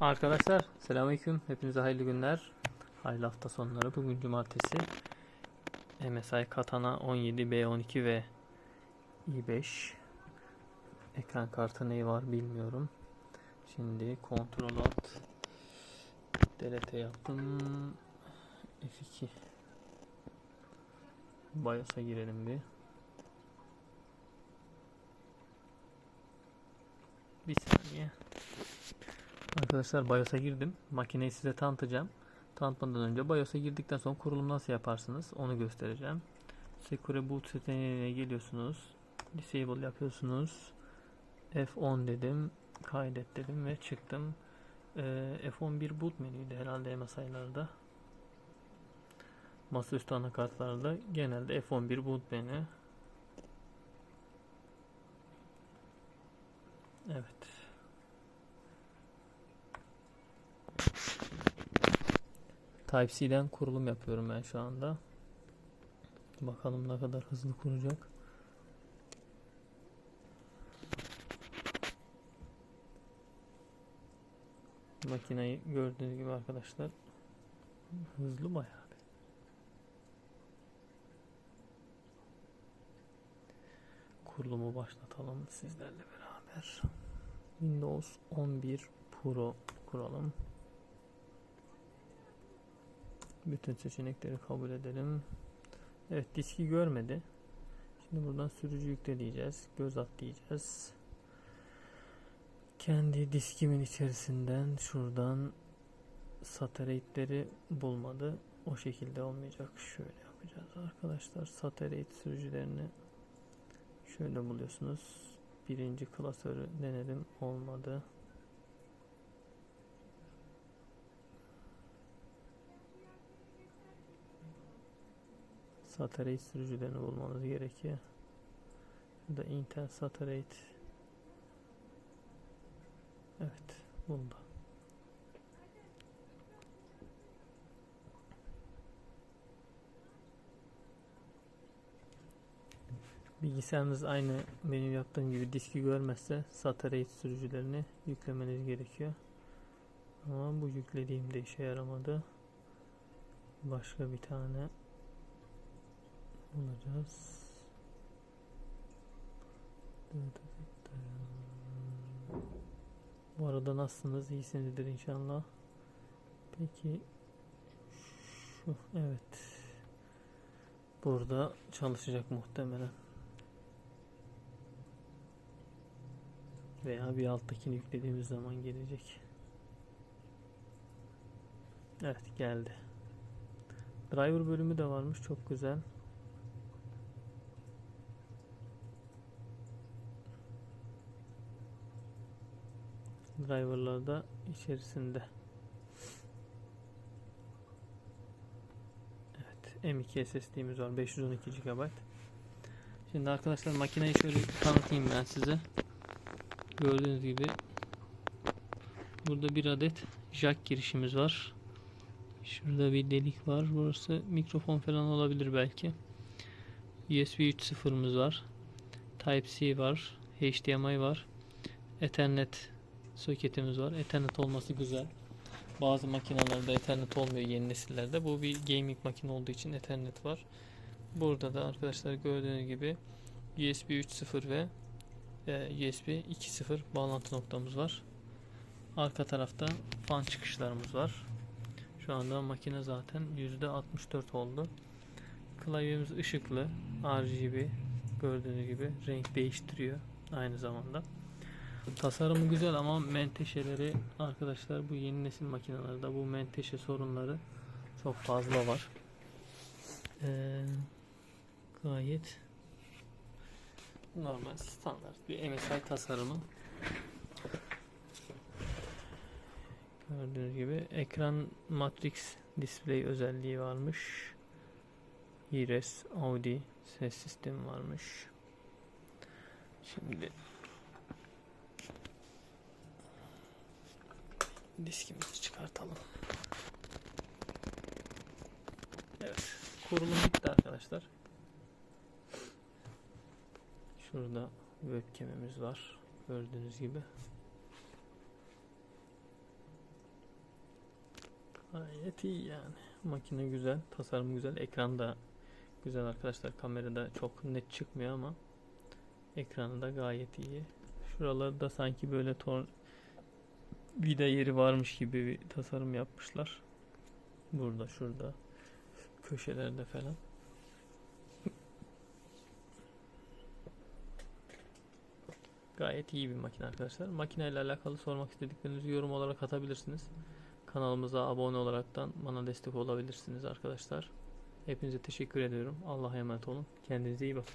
Arkadaşlar selamünaleyküm. Hepinize hayırlı günler. Hayırlı hafta sonları. Bugün cumartesi. MSI Katana 17 B12 ve i5 ekran kartı neyi var bilmiyorum. Şimdi kontrol alt delete yaptım. F2 BIOS'a girelim. Bir Arkadaşlar BIOS'a girdim. Makineyi size tanıtacağım. Tanıtmadan önce BIOS'a girdikten sonra kurulum nasıl yaparsınız onu göstereceğim. Secure Boot seçeneğine geliyorsunuz. Disable yapıyorsunuz. F10 dedim. Kaydet dedim ve çıktım. Ee, F11 boot menüydü herhalde MSI'larda. Masaüstü anakartlarda genelde F11 boot menü. Evet. Type-C'den kurulum yapıyorum ben şu anda. Bakalım ne kadar hızlı kuracak. Makineyi gördüğünüz gibi arkadaşlar hızlı bayağı bir. Kurulumu başlatalım sizlerle beraber. Windows 11 Pro kuralım. Bütün seçenekleri kabul edelim. Evet diski görmedi. Şimdi buradan sürücü yükle diyeceğiz. Göz at diyeceğiz. Kendi diskimin içerisinden şuradan satellite'leri bulmadı. O şekilde olmayacak. Şöyle yapacağız arkadaşlar. Satellite sürücülerini şöyle buluyorsunuz. Birinci klasörü denedim. Olmadı. Satellite sürücülerini bulmanız gerekiyor. Burada Intel Satellite Evet, bunda. Bilgisayarınız aynı benim yaptığım gibi diski görmezse Satellite sürücülerini yüklemeniz gerekiyor. Ama bu yüklediğimde işe yaramadı. Başka bir tane bulacağız. Bu arada nasılsınız? İyisinizdir inşallah. Peki şu evet. Burada çalışacak muhtemelen. Veya bir alttakini yüklediğimiz zaman gelecek. Evet geldi. Driver bölümü de varmış. Çok güzel. Driverlar da içerisinde. Evet, M2 SSD'miz var 512 GB. Şimdi arkadaşlar makineyi şöyle tanıtayım ben size. Gördüğünüz gibi burada bir adet jack girişimiz var. Şurada bir delik var. Burası mikrofon falan olabilir belki. USB 3.0'ımız var. Type-C var. HDMI var. Ethernet soketimiz var. Ethernet olması güzel. Bazı makinalarda Ethernet olmuyor yeni nesillerde. Bu bir gaming makine olduğu için Ethernet var. Burada da arkadaşlar gördüğünüz gibi USB 3.0 ve e, USB 2.0 bağlantı noktamız var. Arka tarafta fan çıkışlarımız var. Şu anda makine zaten %64 oldu. Klavyemiz ışıklı RGB gördüğünüz gibi renk değiştiriyor aynı zamanda. Tasarımı güzel ama menteşeleri arkadaşlar bu yeni nesil makinelerde bu menteşe sorunları çok fazla var. Ee, gayet normal standart bir MSI tasarımı. Gördüğünüz gibi ekran matrix display özelliği varmış. Iris Audi ses sistemi varmış. Şimdi diskimizi çıkartalım. Evet. Kurulum bitti arkadaşlar. Şurada webcam'imiz var. Gördüğünüz gibi. Gayet iyi yani. Makine güzel, tasarım güzel, ekran da güzel arkadaşlar. Kamerada çok net çıkmıyor ama ekranı da gayet iyi. Şuralarda sanki böyle tor vida yeri varmış gibi bir tasarım yapmışlar. Burada, şurada, köşelerde falan. Gayet iyi bir makine arkadaşlar. Makine ile alakalı sormak istediklerinizi yorum olarak atabilirsiniz. Kanalımıza abone olaraktan bana destek olabilirsiniz arkadaşlar. Hepinize teşekkür ediyorum. Allah'a emanet olun. Kendinize iyi bakın.